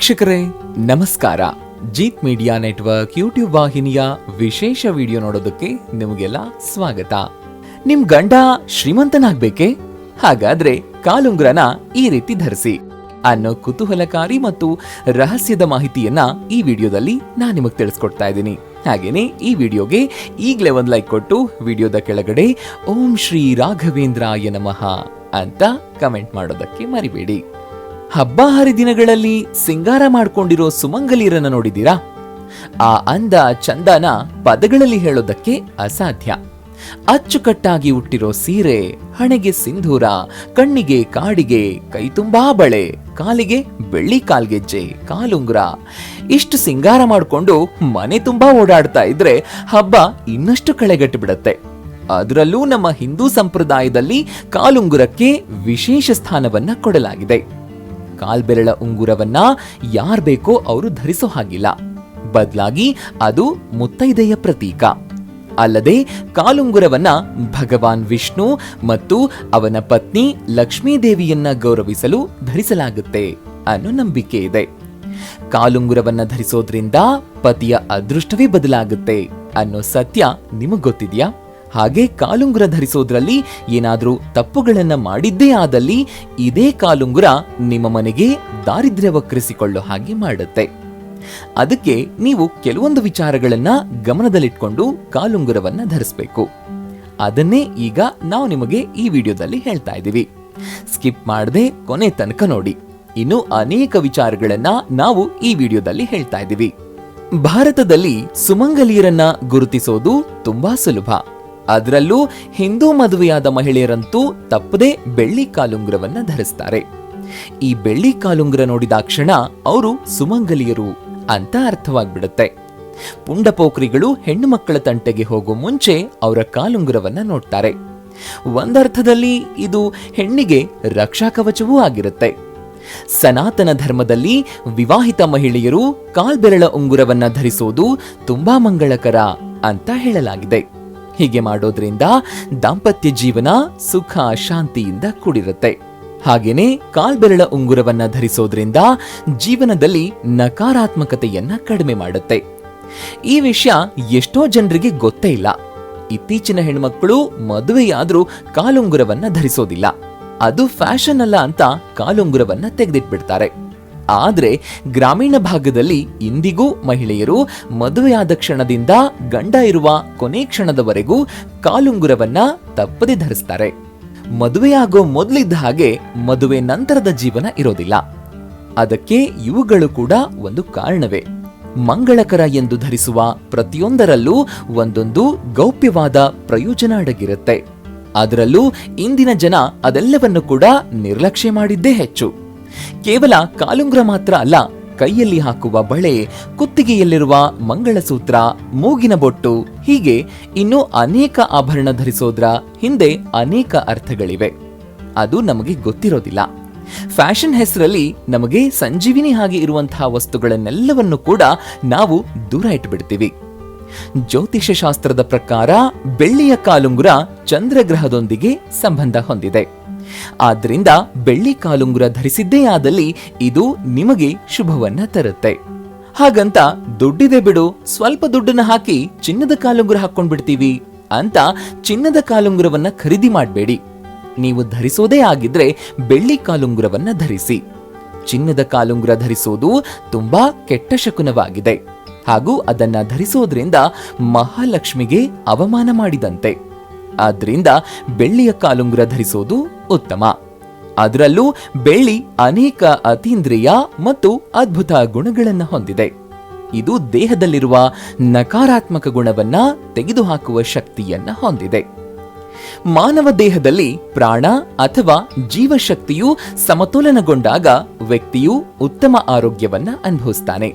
ವೀಕ್ಷಕರೇ, ನಮಸ್ಕಾರ. Jeet media network YouTube ವಾಹಿನಿಯ ವಿಶೇಷ ವಿಡಿಯೋ ನೋಡೋದಕ್ಕೆ ನಿಮಗೆಲ್ಲ ಸ್ವಾಗತ. ನಿಮ್ ಗಂಡ ಶ್ರೀಮಂತನಾಗ್ಬೇಕೆ? ಹಾಗಾದ್ರೆ ಕಾಲುಂಗ್ರನ ಈ ರೀತಿ ಧರಿಸಿ. ಅನ್ನೋ ಕುತೂಹಲಕಾರಿ ಮತ್ತು ರಹಸ್ಯದ ಮಾಹಿತಿಯನ್ನ ಈ ವಿಡಿಯೋದಲ್ಲಿ ನಾನು ನಿಮಗೆ ತಿಳಿಸ್ಕೊಡ್ತಾ ಇದ್ದೀನಿ. ಹಾಗೇನೆ ಈ ವಿಡಿಯೋಗೆ ಈಗಲೇ ಒಂದು ಲೈಕ್ ಕೊಟ್ಟು ವಿಡಿಯೋದ ಕೆಳಗಡೆ ಓಂ ಶ್ರೀ ರಾಘವೇಂದ್ರಾಯ ನಮಃ ಅಂತ ಕಮೆಂಟ್ ಮಾಡೋದಕ್ಕೆ ಮರಿಬೇಡಿ. ಹಬ್ಬ ಹರಿದಿನಗಳಲ್ಲಿ ಸಿಂಗಾರ ಮಾಡ್ಕೊಂಡಿರೋ ಸುಮಂಗಲಿಯರನ್ನ ನೋಡಿದೀರಾ ಆ ಅಂದ ಚಂದನ ಪದಗಳಲ್ಲಿ ಹೇಳೋದಕ್ಕೆ ಅಸಾಧ್ಯ. ಅಚ್ಚುಕಟ್ಟಾಗಿ ಹುಟ್ಟಿರೋ ಸೀರೆ, ಹಣೆಗೆ ಸಿಂಧೂರ, ಕಣ್ಣಿಗೆ ಕಾಡಿಗೆ ಕೈ ತುಂಬಾ ಬಳೆ, ಕಾಲಿಗೆ ಬೆಳ್ಳಿ ಕಾಲ್ಗೆಜ್ಜೆ, ಕಾಲುಂಗುರ. ಇಷ್ಟು ಸಿಂಗಾರ ಮಾಡಿಕೊಂಡು ಮನೆ ತುಂಬಾ ಓಡಾಡ್ತಾ ಇದ್ರೆ ಹಬ್ಬ ಇನ್ನಷ್ಟು ಕಳೆಗಟ್ಟು ಬಿಡತ್ತೆ ಅದರಲ್ಲೂ ನಮ್ಮ ಹಿಂದೂ ಸಂಪ್ರದಾಯದಲ್ಲಿ ಕಾಲುಂಗುರಕ್ಕೆ ವಿಶೇಷ ಸ್ಥಾನವನ್ನ ಕೊಡಲಾಗಿದೆ. ಕಾಲ್ಬೆರಳ ಉಂಗುರವನ್ನ ಯಾರ್ ಬೇಕೋ ಅವರು ಧರಿಸೋ ಹಾಗಿಲ್ಲ. ಬದಲಾಗಿ ಅದು ಮುತ್ತೈದೆಯ ಪ್ರತೀಕ. ಅಲ್ಲದೆ ಕಾಲುಂಗುರವನ್ನ ಭಗವಾನ್ ವಿಷ್ಣು ಮತ್ತು ಅವನ ಪತ್ನಿ ಲಕ್ಷ್ಮೀದೇವಿಯನ್ನ ಗೌರವಿಸಲು ಧರಿಸಲಾಗುತ್ತೆ ಅನ್ನೋ ನಂಬಿಕೆ ಇದೆ. ಕಾಲುಂಗುರವನ್ನ ಧರಿಸೋದ್ರಿಂದ ಪತಿಯ ಅದೃಷ್ಟವೇ ಬದಲಾಗುತ್ತೆ ಅನ್ನೋ ಸತ್ಯ ನಿಮಗೆ ಗೊತ್ತಿದ್ಯಾ? ಹಾಗೆ ಕಾಲುಂಗುರ ಧರಿಸೋದ್ರಲ್ಲಿ ಏನಾದರೂ ತಪ್ಪುಗಳನ್ನು ಮಾಡಿದ್ದೇ ಆದಲ್ಲಿ ಇದೇ ಕಾಲುಂಗುರ ನಿಮ್ಮ ಮನೆಗೆ ದಾರಿದ್ರ್ಯ ವಕ್ರಿಸಿಕೊಳ್ಳೋ ಹಾಗೆ ಮಾಡುತ್ತೆ. ಅದಕ್ಕೆ ನೀವು ಕೆಲವೊಂದು ವಿಚಾರಗಳನ್ನ ಗಮನದಲ್ಲಿಟ್ಕೊಂಡು ಕಾಲುಂಗುರವನ್ನ ಧರಿಸಬೇಕು. ಅದನ್ನೇ ಈಗ ನಾವು ನಿಮಗೆ ಈ ವಿಡಿಯೋದಲ್ಲಿ ಹೇಳ್ತಾ ಇದ್ದೀವಿ. ಸ್ಕಿಪ್ ಮಾಡದೆ ಕೊನೆ ತನಕ ನೋಡಿ. ಇನ್ನು ಅನೇಕ ವಿಚಾರಗಳನ್ನ ನಾವು ಈ ವಿಡಿಯೋದಲ್ಲಿ ಹೇಳ್ತಾ ಇದ್ದೀವಿ. ಭಾರತದಲ್ಲಿ ಸುಮಂಗಲಿಯರನ್ನ ಗುರುತಿಸೋದು ತುಂಬಾ ಸುಲಭ. ಅದರಲ್ಲೂ ಹಿಂದೂ ಮದುವೆಯಾದ ಮಹಿಳೆಯರಂತೂ ತಪ್ಪದೇ ಬೆಳ್ಳಿ ಕಾಲುಂಗ್ರವನ್ನ ಧರಿಸ್ತಾರೆ. ಈ ಬೆಳ್ಳಿ ಕಾಲುಂಗುರ ನೋಡಿದಾಕ್ಷಣ ಅವರು ಸುಮಂಗಲಿಯರು ಅಂತ ಅರ್ಥವಾಗ್ಬಿಡುತ್ತೆ. ಪುಂಡಪೋಖ್ರಿಗಳು ಹೆಣ್ಣು ಮಕ್ಕಳ ತಂಟೆಗೆ ಹೋಗೋ ಮುಂಚೆ ಅವರ ಕಾಲುಂಗ್ರವನ್ನ ನೋಡ್ತಾರೆ. ಒಂದರ್ಥದಲ್ಲಿ ಇದು ಹೆಣ್ಣಿಗೆ ರಕ್ಷಾ ಕವಚವೂ ಆಗಿರುತ್ತೆ. ಸನಾತನ ಧರ್ಮದಲ್ಲಿ ವಿವಾಹಿತ ಮಹಿಳೆಯರು ಕಾಲ್ಬೆರಳ ಉಂಗುರವನ್ನ ಧರಿಸೋದು ತುಂಬಾ ಮಂಗಳಕರ ಅಂತ ಹೇಳಲಾಗಿದೆ. ಹೀಗೆ ಮಾಡೋದ್ರಿಂದ ದಾಂಪತ್ಯ ಜೀವನ ಸುಖ ಶಾಂತಿಯಿಂದ ಕೂಡಿರುತ್ತೆ. ಹಾಗೇನೆ ಕಾಲ್ಬೆರಳ ಉಂಗುರವನ್ನ ಧರಿಸೋದ್ರಿಂದ ಜೀವನದಲ್ಲಿ ನಕಾರಾತ್ಮಕತೆಯನ್ನ ಕಡಿಮೆ ಮಾಡುತ್ತೆ. ಈ ವಿಷಯ ಎಷ್ಟೋ ಜನರಿಗೆ ಗೊತ್ತೇ ಇಲ್ಲ. ಇತ್ತೀಚಿನ ಹೆಣ್ಮಕ್ಳು ಮದುವೆಯಾದ್ರೂ ಕಾಲುಂಗುರವನ್ನ ಧರಿಸೋದಿಲ್ಲ. ಅದು ಫ್ಯಾಷನ್ ಅಲ್ಲ ಅಂತ ಕಾಲುಂಗುರವನ್ನ ತೆಗೆದಿಟ್ಬಿಡ್ತಾರೆ. ಆದ್ರೆ ಗ್ರಾಮೀಣ ಭಾಗದಲ್ಲಿ ಇಂದಿಗೂ ಮಹಿಳೆಯರು ಮದುವೆಯಾದ ಕ್ಷಣದಿಂದ ಗಂಡ ಇರುವ ಕೊನೆ ಕ್ಷಣದವರೆಗೂ ಕಾಲುಂಗುರವನ್ನ ತಪ್ಪದೆ ಧರಿಸ್ತಾರೆ. ಮದುವೆಯಾಗೋ ಮೊದಲಿದ್ದ ಹಾಗೆ ಮದುವೆ ನಂತರದ ಜೀವನ ಇರೋದಿಲ್ಲ. ಅದಕ್ಕೆ ಇವುಗಳು ಕೂಡ ಒಂದು ಕಾರಣವೇ. ಮಂಗಳಕರ ಎಂದು ಧರಿಸುವ ಪ್ರತಿಯೊಂದರಲ್ಲೂ ಒಂದೊಂದು ಗೌಪ್ಯವಾದ ಪ್ರಯೋಜನ ಅಡಗಿರುತ್ತೆ. ಅದರಲ್ಲೂ ಇಂದಿನ ಜನ ಅದೆಲ್ಲವನ್ನು ಕೂಡ ನಿರ್ಲಕ್ಷ್ಯ ಮಾಡಿದ್ದೇ ಹೆಚ್ಚು. ಕೇವಲ ಕಾಲುಂಗ್ರ ಮಾತ್ರ ಅಲ್ಲ, ಕೈಯಲ್ಲಿ ಹಾಕುವ ಬಳೆ, ಕುತ್ತಿಗೆಯಲ್ಲಿರುವ ಮಂಗಳಸೂತ್ರ, ಮೂಗಿನ ಬೊಟ್ಟು, ಹೀಗೆ ಇನ್ನೂ ಅನೇಕ ಆಭರಣ ಧರಿಸೋದ್ರ ಹಿಂದೆ ಅನೇಕ ಅರ್ಥಗಳಿವೆ. ಅದು ನಮಗೆ ಗೊತ್ತಿರೋದಿಲ್ಲ. ಫ್ಯಾಷನ್ ಹೆಸರಲ್ಲಿ ನಮಗೆ ಸಂಜೀವಿನಿ ಹಾಗೆ ಇರುವಂತಹ ವಸ್ತುಗಳನ್ನೆಲ್ಲವನ್ನು ಕೂಡ ನಾವು ದೂರ ಇಟ್ಬಿಡ್ತೀವಿ. ಜ್ಯೋತಿಷ ಶಾಸ್ತ್ರದ ಪ್ರಕಾರ ಬೆಳ್ಳಿಯ ಕಾಲುಂಗುರ ಚಂದ್ರಗ್ರಹದೊಂದಿಗೆ ಸಂಬಂಧ ಹೊಂದಿದೆ. ಆದ್ರಿಂದ ಬೆಳ್ಳಿ ಕಾಲುಂಗುರ ಧರಿಸಿದ್ದೇ ಆದಲ್ಲಿ ಇದು ನಿಮಗೆ ಶುಭವನ್ನ ತರುತ್ತೆ. ಹಾಗಂತ ದುಡ್ಡಿದೆ ಬಿಡು, ಸ್ವಲ್ಪ ದುಡ್ಡನ್ನ ಹಾಕಿ ಚಿನ್ನದ ಕಾಲುಂಗುರ ಹಾಕೊಂಡ್ಬಿಡ್ತೀವಿ ಅಂತ ಚಿನ್ನದ ಕಾಲುಂಗುರವನ್ನ ಖರೀದಿ ಮಾಡಬೇಡಿ. ನೀವು ಧರಿಸೋದೇ ಆಗಿದ್ರೆ ಬೆಳ್ಳಿ ಕಾಲುಂಗುರವನ್ನ ಧರಿಸಿ. ಚಿನ್ನದ ಕಾಲುಂಗುರ ಧರಿಸೋದು ತುಂಬಾ ಕೆಟ್ಟ ಶಕುನವಾಗಿದೆ. ಹಾಗೂ ಅದನ್ನ ಧರಿಸೋದ್ರಿಂದ ಮಹಾಲಕ್ಷ್ಮಿಗೆ ಅವಮಾನ ಮಾಡಿದಂತೆ. ಆದ್ರಿಂದ ಬೆಳ್ಳಿಯ ಕಾಲುಂಗುರ ಧರಿಸೋದು ಉತ್ತಮ. ಅದರಲ್ಲೂ ಬೆಳ್ಳಿ ಅನೇಕ ಅತೀಂದ್ರಿಯ ಮತ್ತು ಅದ್ಭುತ ಗುಣಗಳನ್ನು ಹೊಂದಿದೆ. ಇದು ದೇಹದಲ್ಲಿರುವ ನಕಾರಾತ್ಮಕ ಗುಣವನ್ನ ತೆಗೆದುಹಾಕುವ ಶಕ್ತಿಯನ್ನ ಹೊಂದಿದೆ. ಮಾನವ ದೇಹದಲ್ಲಿ ಪ್ರಾಣ ಅಥವಾ ಜೀವಶಕ್ತಿಯು ಸಮತೋಲನಗೊಂಡಾಗ ವ್ಯಕ್ತಿಯು ಉತ್ತಮ ಆರೋಗ್ಯವನ್ನ ಅನುಭವಿಸ್ತಾನೆ.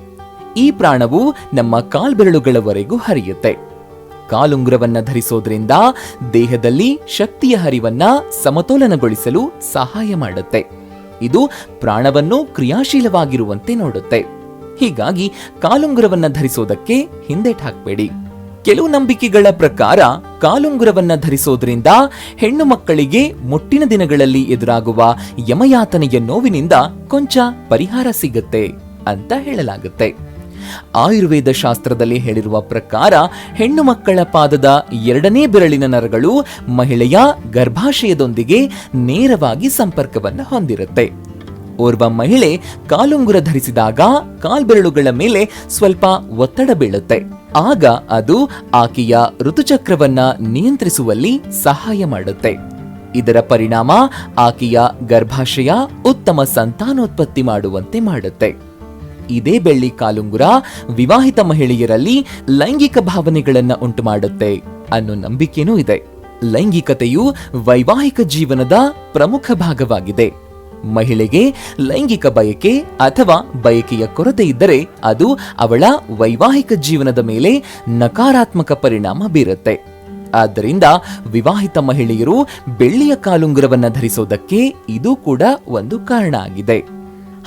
ಈ ಪ್ರಾಣವು ನಮ್ಮ ಕಾಲ್ಬೆರಳುಗಳವರೆಗೂ ಹರಿಯುತ್ತೆ. ಕಾಲುಂಗುರವನ್ನ ಧರಿಸೋದ್ರಿಂದ ದೇಹದಲ್ಲಿ ಶಕ್ತಿಯ ಹರಿವನ್ನ ಸಮತೋಲನಗೊಳಿಸಲು ಸಹಾಯ ಮಾಡುತ್ತೆ. ಇದು ಪ್ರಾಣವನ್ನು ಕ್ರಿಯಾಶೀಲವಾಗಿರುವಂತೆ ನೋಡುತ್ತೆ. ಹೀಗಾಗಿ ಕಾಲುಂಗುರವನ್ನ ಧರಿಸೋದಕ್ಕೆ ಹಿಂದೆಟ್ ಹಾಕ್ಬೇಡಿ. ಕೆಲವು ನಂಬಿಕೆಗಳ ಪ್ರಕಾರ ಕಾಲುಂಗುರವನ್ನ ಧರಿಸೋದ್ರಿಂದ ಹೆಣ್ಣು ಮಕ್ಕಳಿಗೆ ಮುಟ್ಟಿನ ದಿನಗಳಲ್ಲಿ ಎದುರಾಗುವ ಯಮಯಾತನೆಯ ನೋವಿನಿಂದ ಕೊಂಚ ಪರಿಹಾರ ಸಿಗುತ್ತೆ ಅಂತ ಹೇಳಲಾಗುತ್ತೆ. ಆಯುರ್ವೇದ ಶಾಸ್ತ್ರದಲ್ಲಿ ಹೇಳಿರುವ ಪ್ರಕಾರ ಹೆಣ್ಣು ಮಕ್ಕಳ ಪಾದದ ಎರಡನೇ ಬೆರಳಿನ ನರಗಳು ಮಹಿಳೆಯ ಗರ್ಭಾಶಯದೊಂದಿಗೆ ನೇರವಾಗಿ ಸಂಪರ್ಕವನ್ನು ಹೊಂದಿರುತ್ತೆ. ಓರ್ವ ಮಹಿಳೆ ಕಾಲುಂಗುರ ಧರಿಸಿದಾಗ ಕಾಲ್ಬೆರಳುಗಳ ಮೇಲೆ ಸ್ವಲ್ಪ ಒತ್ತಡ ಬೀಳುತ್ತೆ. ಆಗ ಅದು ಆಕೆಯ ಋತುಚಕ್ರವನ್ನ ನಿಯಂತ್ರಿಸುವಲ್ಲಿ ಸಹಾಯ ಮಾಡುತ್ತೆ. ಇದರ ಪರಿಣಾಮ ಆಕೆಯ ಗರ್ಭಾಶಯ ಉತ್ತಮ ಸಂತಾನೋತ್ಪತ್ತಿ ಮಾಡುವಂತೆ ಮಾಡುತ್ತೆ. ಇದೇ ಬೆಳ್ಳಿ ಕಾಲುಂಗುರ ವಿವಾಹಿತ ಮಹಿಳೆಯರಲ್ಲಿ ಲೈಂಗಿಕ ಭಾವನೆಗಳನ್ನು ಉಂಟು ಮಾಡುತ್ತೆ ಅನ್ನೋ ನಂಬಿಕೆನೂ ಇದೆ. ಲೈಂಗಿಕತೆಯು ವೈವಾಹಿಕ ಜೀವನದ ಪ್ರಮುಖ ಭಾಗವಾಗಿದೆ. ಮಹಿಳೆಗೆ ಲೈಂಗಿಕ ಬಯಕೆ ಅಥವಾ ಬಯಕೆಯ ಕೊರತೆ ಇದ್ದರೆ ಅದು ಅವಳ ವೈವಾಹಿಕ ಜೀವನದ ಮೇಲೆ ನಕಾರಾತ್ಮಕ ಪರಿಣಾಮ ಬೀರುತ್ತೆ. ಆದ್ದರಿಂದ ವಿವಾಹಿತ ಮಹಿಳೆಯರು ಬೆಳ್ಳಿಯ ಕಾಲುಂಗುರವನ್ನು ಧರಿಸೋದಕ್ಕೆ ಇದು ಕೂಡ ಒಂದು ಕಾರಣ ಆಗಿದೆ.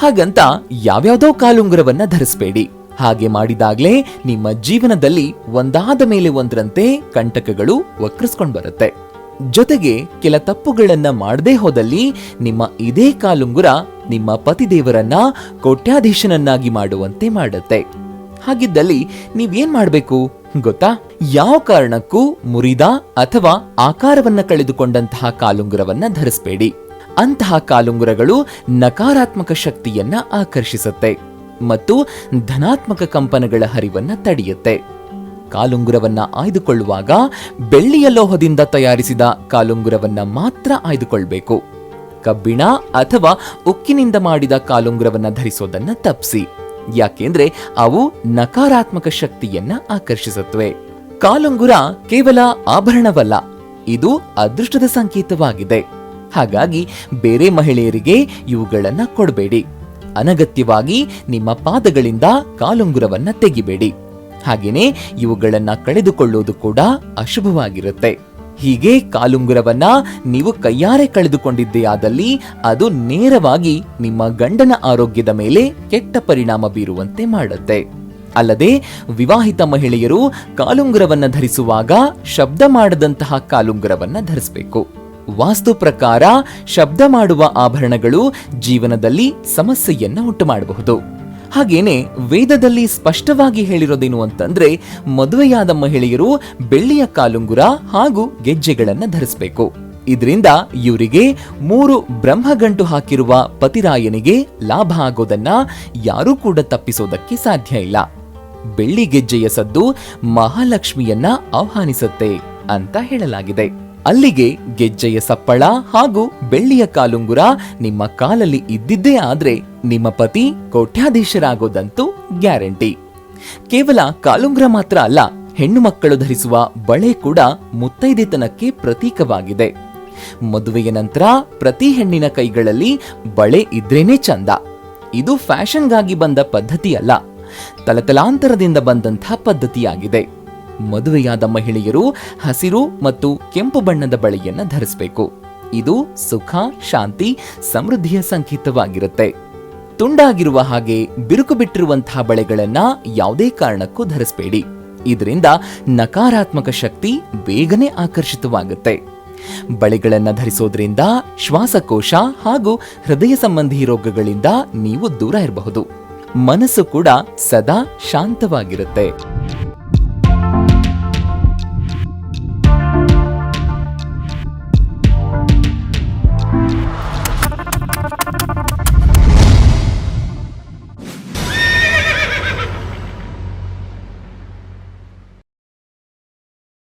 ಹಾಗಂತ ಯಾವ್ಯಾವ್ದೋ ಕಾಲುಂಗುರವನ್ನ ಧರಿಸಬೇಡಿ. ಹಾಗೆ ಮಾಡಿದಾಗ್ಲೇ ನಿಮ್ಮ ಜೀವನದಲ್ಲಿ ಒಂದಾದ ಮೇಲೆ ಒಂದರಂತೆ ಕಂಟಕಗಳು ವಕ್ರಿಸ್ಕೊಂಡ್ ಬರುತ್ತೆ. ಜೊತೆಗೆ ಕೆಲ ತಪ್ಪುಗಳನ್ನ ಮಾಡದೇ ಹೋದಲ್ಲಿ ನಿಮ್ಮ ಇದೇ ಕಾಲುಂಗುರ ನಿಮ್ಮ ಪತಿದೇವರನ್ನ ಕೋಟ್ಯಾಧೀಶನನ್ನಾಗಿ ಮಾಡುವಂತೆ ಮಾಡುತ್ತೆ. ಹಾಗಿದ್ದಲ್ಲಿ ನೀವೇನ್ ಮಾಡ್ಬೇಕು ಗೊತ್ತಾ? ಯಾವ ಕಾರಣಕ್ಕೂ ಮುರಿದ ಅಥವಾ ಆಕಾರವನ್ನ ಕಳೆದುಕೊಂಡಂತಹ ಕಾಲುಂಗುರವನ್ನ ಧರಿಸಬೇಡಿ. ಅಂತಹ ಕಾಲುಂಗುರಗಳು ನಕಾರಾತ್ಮಕ ಶಕ್ತಿಯನ್ನ ಆಕರ್ಷಿಸುತ್ತೆ ಮತ್ತು ಧನಾತ್ಮಕ ಕಂಪನಗಳ ಹರಿವನ್ನ ತಡೆಯುತ್ತೆ. ಕಾಲುಂಗುರವನ್ನ ಆಯ್ದುಕೊಳ್ಳುವಾಗ ಬೆಳ್ಳಿಯ ಲೋಹದಿಂದ ತಯಾರಿಸಿದ ಕಾಲುಂಗುರವನ್ನ ಮಾತ್ರ ಆಯ್ದುಕೊಳ್ಬೇಕು. ಕಬ್ಬಿಣ ಅಥವಾ ಉಕ್ಕಿನಿಂದ ಮಾಡಿದ ಕಾಲುಂಗುರವನ್ನ ಧರಿಸೋದನ್ನ ತಪ್ಪಿಸಿ ಯಾಕೆಂದ್ರೆ ಅವು ನಕಾರಾತ್ಮಕ ಶಕ್ತಿಯನ್ನ ಆಕರ್ಷಿಸುತ್ತವೆ ಕಾಲುಂಗುರ ಕೇವಲ ಆಭರಣವಲ್ಲ, ಇದು ಅದೃಷ್ಟದ ಸಂಕೇತವಾಗಿದೆ. ಹಾಗಾಗಿ ಬೇರೆ ಮಹಿಳೆಯರಿಗೆ ಇವುಗಳನ್ನು ಕೊಡಬೇಡಿ. ಅನಗತ್ಯವಾಗಿ ನಿಮ್ಮ ಪಾದಗಳಿಂದ ಕಾಲುಂಗುರವನ್ನು ತೆಗಿಬೇಡಿ. ಹಾಗೆಯೇ ಇವುಗಳನ್ನು ಕಳೆದುಕೊಳ್ಳುವುದು ಕೂಡ ಅಶುಭವಾಗಿರುತ್ತೆ. ಹೀಗೆ ಕಾಲುಂಗುರವನ್ನ ನೀವು ಕೈಯಾರೆ ಕಳೆದುಕೊಂಡಿದ್ದೆಯಾದಲ್ಲಿ ಅದು ನೇರವಾಗಿ ನಿಮ್ಮ ಗಂಡನ ಆರೋಗ್ಯದ ಮೇಲೆ ಕೆಟ್ಟ ಪರಿಣಾಮ ಬೀರುವಂತೆ ಮಾಡುತ್ತೆ. ಅಲ್ಲದೆ ವಿವಾಹಿತ ಮಹಿಳೆಯರು ಕಾಲುಂಗುರವನ್ನ ಧರಿಸುವಾಗ ಶಬ್ದ ಮಾಡದಂತಹ ಕಾಲುಂಗುರವನ್ನ ಧರಿಸಬೇಕು. ವಾಸ್ತು ಪ್ರಕಾರ ಶಬ್ದ ಮಾಡುವ ಆಭರಣಗಳು ಜೀವನದಲ್ಲಿ ಸಮಸ್ಯೆಯನ್ನ ಉಂಟು ಮಾಡಬಹುದು. ಹಾಗೇನೆ ವೇದದಲ್ಲಿ ಸ್ಪಷ್ಟವಾಗಿ ಹೇಳಿರೋದೇನು ಅಂತಂದ್ರೆ ಮದುವೆಯಾದ ಮಹಿಳೆಯರು ಬೆಳ್ಳಿಯ ಕಾಲುಂಗುರ ಹಾಗೂ ಗೆಜ್ಜೆಗಳನ್ನು ಧರಿಸಬೇಕು. ಇದರಿಂದ ಇವರಿಗೆ ಮೂರು ಬ್ರಹ್ಮಗಂಟು ಹಾಕಿರುವ ಪತಿರಾಯನಿಗೆ ಲಾಭ ಆಗೋದನ್ನ ಯಾರೂ ಕೂಡ ತಪ್ಪಿಸೋದಕ್ಕೆ ಸಾಧ್ಯ ಇಲ್ಲ. ಬೆಳ್ಳಿ ಗೆಜ್ಜೆಯ ಸದ್ದು ಮಹಾಲಕ್ಷ್ಮಿಯನ್ನ ಆಹ್ವಾನಿಸುತ್ತೆ ಅಂತ ಹೇಳಲಾಗಿದೆ. ಅಲ್ಲಿಗೆ ಗೆಜ್ಜೆಯ ಸಪ್ಪಳ ಹಾಗೂ ಬೆಳ್ಳಿಯ ಕಾಲುಂಗುರ ನಿಮ್ಮ ಕಾಲಲ್ಲಿ ಇದ್ದಿದ್ದೇ ಆದ್ರೆ ನಿಮ್ಮ ಪತಿ ಕೋಟ್ಯಾಧೀಶರಾಗೋದಂತೂ ಗ್ಯಾರಂಟಿ. ಕೇವಲ ಕಾಲುಂಗುರ ಮಾತ್ರ ಅಲ್ಲ, ಹೆಣ್ಣು ಮಕ್ಕಳು ಧರಿಸುವ ಬಳೆ ಕೂಡ ಮುತ್ತೈದೆತನಕ್ಕೆ ಪ್ರತೀಕವಾಗಿದೆ. ಮದುವೆಯ ನಂತರ ಪ್ರತಿ ಹೆಣ್ಣಿನ ಕೈಗಳಲ್ಲಿ ಬಳೆ ಇದ್ರೇನೆ ಚಂದ. ಇದು ಫ್ಯಾಷನ್ಗಾಗಿ ಬಂದ ಪದ್ಧತಿಯಲ್ಲ, ತಲತಲಾಂತರದಿಂದ ಬಂದಂಥ ಪದ್ಧತಿಯಾಗಿದೆ. ಮದುವೆಯಾದ ಮಹಿಳೆಯರು ಹಸಿರು ಮತ್ತು ಕೆಂಪು ಬಣ್ಣದ ಬಳೆಯನ್ನು ಧರಿಸಬೇಕು. ಇದು ಸುಖ, ಶಾಂತಿ, ಸಮೃದ್ಧಿಯ ಸಂಕೇತವಾಗಿರುತ್ತೆ. ತುಂಡಾಗಿರುವ ಹಾಗೆ ಬಿರುಕು ಬಿಟ್ಟಿರುವಂತಹ ಬಳೆಗಳನ್ನ ಯಾವುದೇ ಕಾರಣಕ್ಕೂ ಧರಿಸಬೇಡಿ. ಇದರಿಂದ ನಕಾರಾತ್ಮಕ ಶಕ್ತಿ ಬೇಗನೆ ಆಕರ್ಷಿತವಾಗುತ್ತೆ. ಬಳೆಗಳನ್ನು ಧರಿಸೋದ್ರಿಂದ ಶ್ವಾಸಕೋಶ ಹಾಗೂ ಹೃದಯ ಸಂಬಂಧಿ ರೋಗಗಳಿಂದ ನೀವು ದೂರ ಇರಬಹುದು. ಮನಸ್ಸು ಕೂಡ ಸದಾ ಶಾಂತವಾಗಿರುತ್ತೆ.